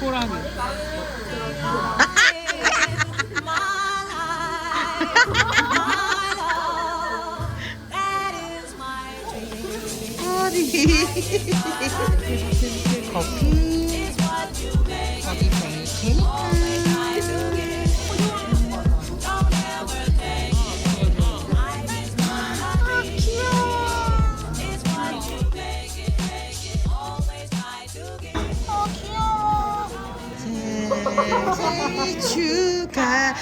호랑이. 어디 커피 생일 축하합니다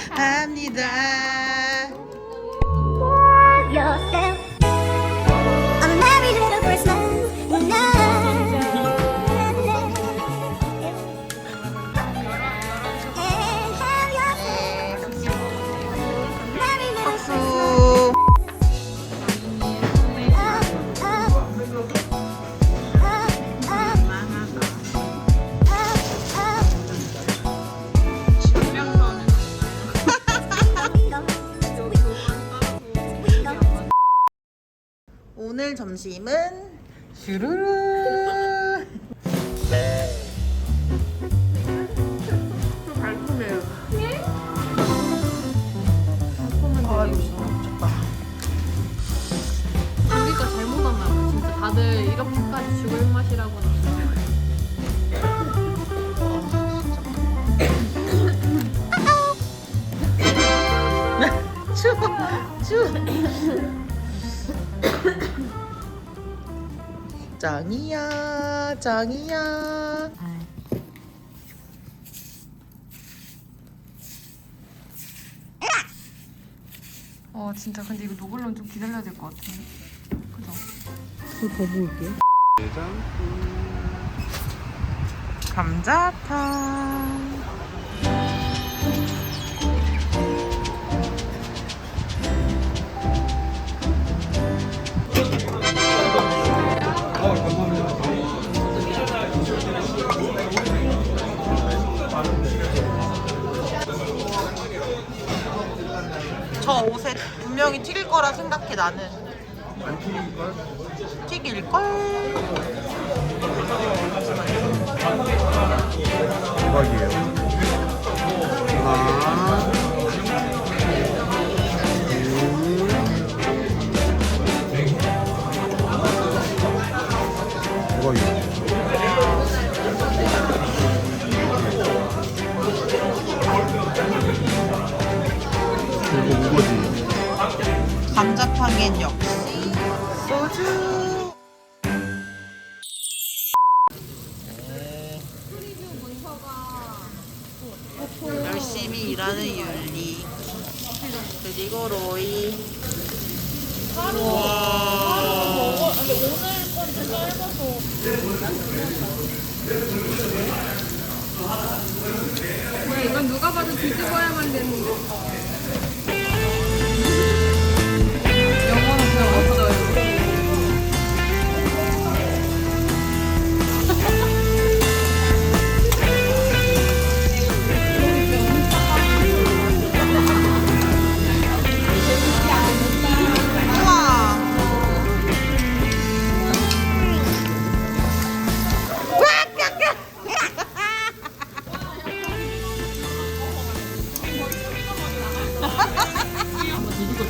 점심은 슈루루 달콤해요. 아 이거 진짜 미쳤다 우리가 잘못 왔나 봐. 진짜 다들 이렇게까지 죽을 맛이라고는. 추워 추워 짱이야 짱이야 어 진짜 근데 이거 녹으려면 좀 기다려야 될 것 같아. 그죠? 감자탕 저 옷에 분명히 튀길 거라 생각해 나는 안 튀길걸? 튀길걸 대박이에요. 하 감자탕엔 역시 소주. 열심히 일하는 율리 그리고 로이 우와 뭐야 이건 누가 봐도 뒤집어야만 되는 거.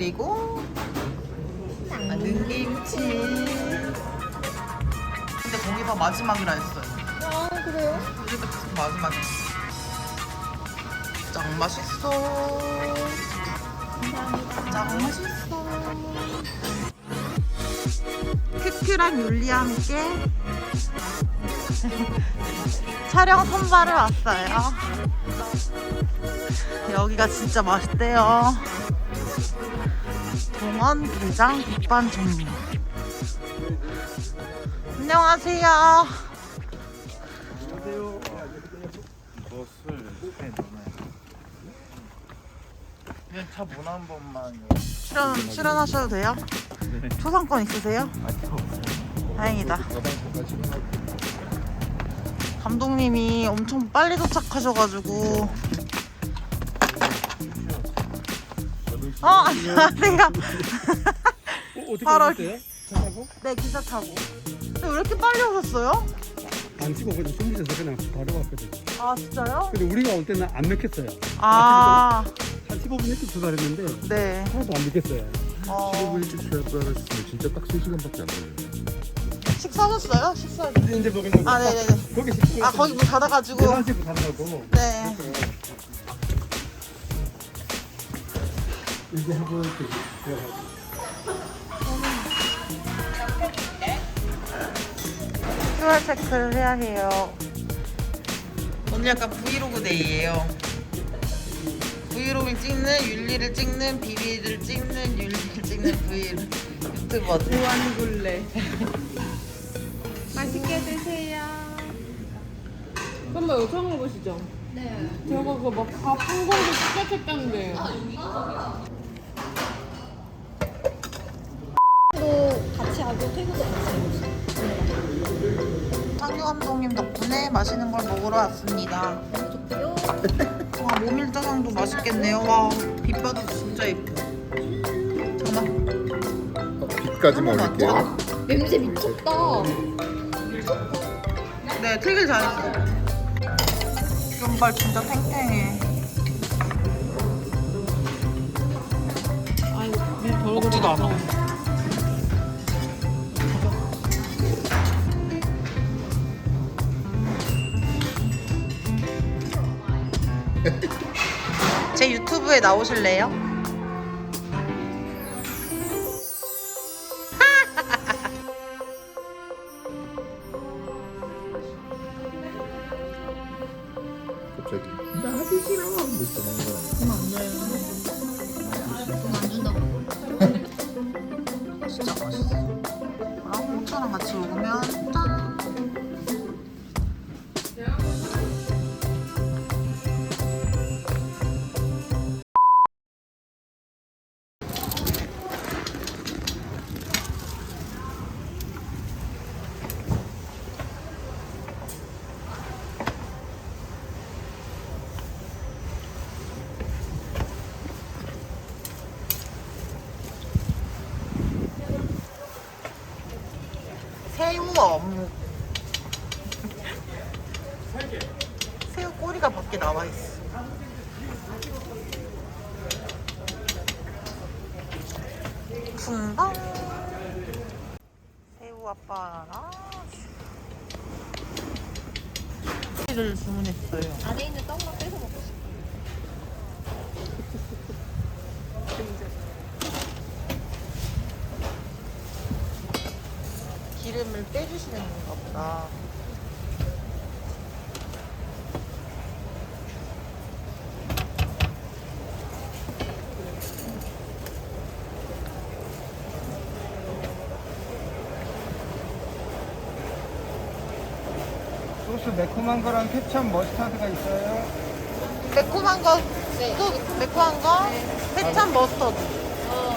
그리고 만든 김치. 근데 거기서 마지막이라 했어요. 아 그래요? 계속 마지막에. 짱 맛있어. 짱 맛있어. 큐큐랑 율리와 함께 촬영 선발을 왔어요. 여기가 진짜 맛있대요. 공원 부장 백반전님 안녕하세요 이것을 해 넣어놔야 그냥 차 문화 한 번만 출연, 출연하셔도 돼요? 초상권 있으세요? 다행이다 감독님이 엄청 빨리 도착하셔가지고 어 안녕하세요 어떻게 바로 하셨어요? 차하고 네 기차 타고 근데 왜 이렇게 빨리 오셨어요? 안 찍었거든. 숨기셔서 그냥 바로 왔거든. 아 진짜요? 근데 우리가 올 때는 안 넣겠어요. 아 한 15분 일찍 출발했는데 네. 하나도 안 넣겠어요. 어, 15분 일찍 출발하셨으면 진짜 딱 3시간밖에 안 걸려요 식사하셨어요? 식사. 이제 먹으려고. 아 네네네. 거기 식당. 아 거기 문 닫아가지고. 11시부터 가더라고. 네. 이제 하고 이렇게 들어가고. QR 체크를 해야 해요. 오늘 약간 브이로그 데이예요. 브이로그를 찍는, 율리를 찍는, 비비를 찍는, 율리를 찍는 브이 유튜버들. 무한굴레. 맛있게 드세요. 이거 처음 먹으시죠? 네. 저거 그거 막밥한 공기 진짜 쳤다는데. 같이 하고 퇴근도 같이 해보세요. 상규 감독님 덕분에 맛있는 걸 먹으러 왔습니다. 너무 좋고요. 와, 모밀짜장도 맛있겠네요. 와, 빛봐도 진짜 예뻐. 잠깐만. 빛까지만 한번 올릴게요 냄새 미쳤다. 네, 되게 잘했어. 면발 진짜 탱탱해. 밀 먹지도 않아. 제 유튜브에 나오실래요? 붕당. 새우 아빠랑 를 주문했어요. 안에 있는 떡만 빼서 먹고 싶어. 기름을 빼주시는 건가 보다. 소스 매콤한 거랑 케찹 머스타드가 있어요. 매콤한 거, 또 매콤한 거, 케찹 머스터드. 어,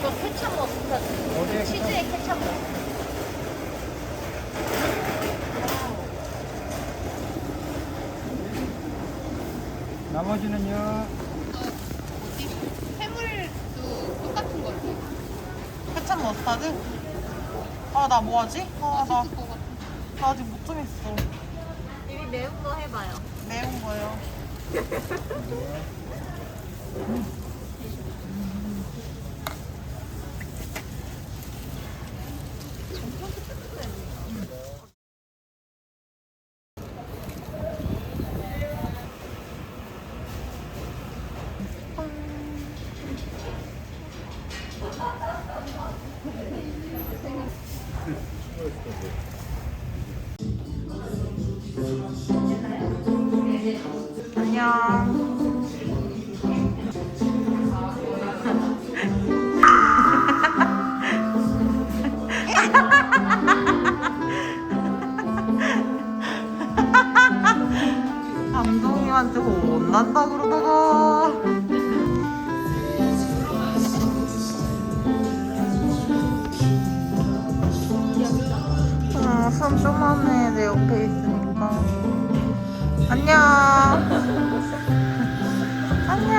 저 케찹 머스타드. 어디에 치즈에 케찹 머스타드. 나머지는요. 해물도 똑같은 거지. 케찹 머스타드? 아, 나 뭐하지? 아, 나, 맛있을 것 같아. 나 아직 못 정했어. 이미 매운 거 해봐요. 매운 거요. 난다 그러다가. 어, 손 좀하네 내 옆에 있으니까. 안녕. 안녕.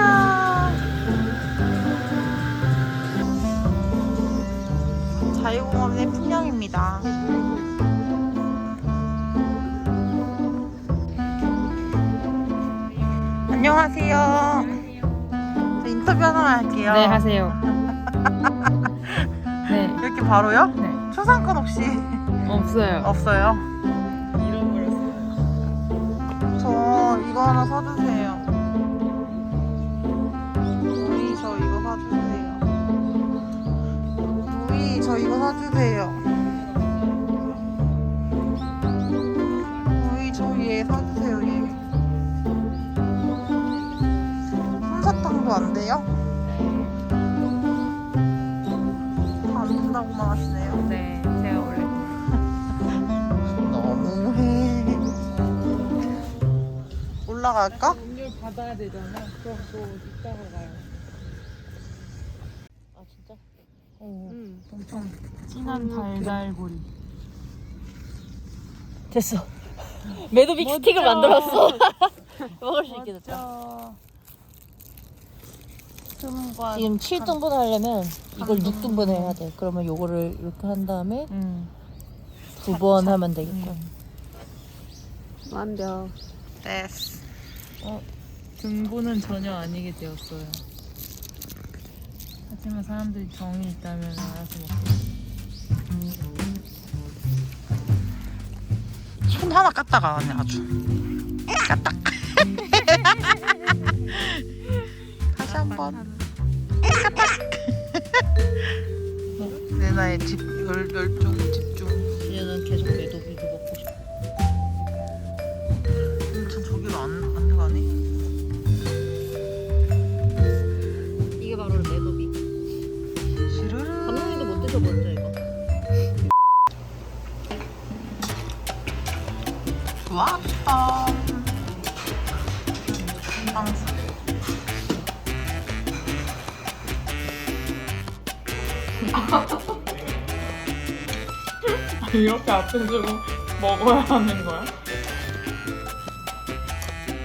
자유공원의 풍경입니다 안녕하세요 저 인터뷰 하나만 할게요 네 하세요. 네. 이렇게 바로요? 네. 초상권 혹시 없어요. 없어요? 잃어버렸어요. 저 이거 하나 사주세요. 루이 저 이거 사주세요. 루이 저 이거 사주세요. 루이 저얘 사주세요 솜사탕도 안 돼요? 안 된다고만 하시네요. 네, 제가 원래 너무해. 올라갈까? 음료 받아야 되잖아. 그럼 또 이따가 가요. 아 진짜? 응. 엄청 진한 달달구리. 됐어. 매도 빅 스틱을 만들었어. 먹을 수 있게 됐다. 틈과 지금 7등분 하려면 이걸 6등분 해야 돼. 그러면 요거를 이렇게 한 다음에 음. 두 번 하면 되겠고. 완벽. 됐어. 등분은 전혀 아니게 되었어요. 하지만 사람들이 정이 있다면 알아서 먹고. 손 하나 깠다가 하네 아주 까딱 다시 한번 까딱 내 나의 집 열, 열중 집중 얘는 계속 매도빅이 먹고 싶어. 음, 저 저기로 안, 안 가네 이게 바로 매도빅. 시르르 감독님도 못 드셔봤죠 이거? 좋았다 이렇게 앞에 주고 먹어야 하는 거야?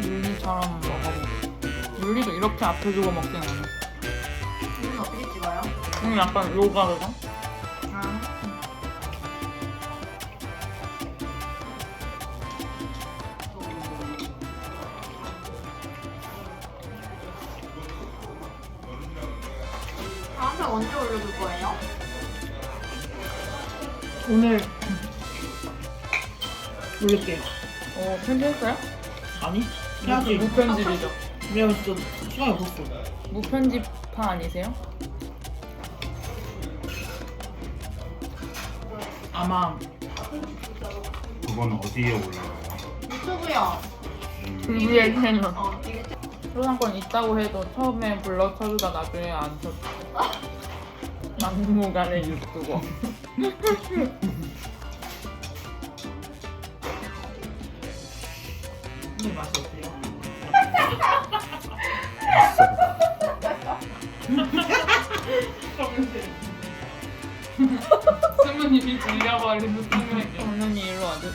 율리처럼 먹어보고 율리도 이렇게 앞에 주고 먹진 않아 이건 어떻게 찍어요? 응 약간 요가르가 다음에 언제 올려줄 거예요? 오늘 올릴게요 어 편집했어요? 아니 해야지 무편집이죠 내가 진짜 시간이 없었어 무편집파 아니세요? 아마 그건 어디에 올라가요? 유튜브요 불비의 채널 어 이게 초상권 있다고 해도 처음에 불러 쳐주다 나중에 안 쳐. 막무가내 유튜버. 이 맛이 어때요? 승훈님이 질려버리는 승훈이 승훈이 일로 와줘.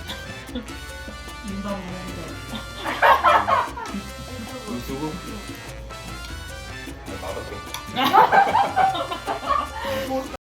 유튜브? 아, 나도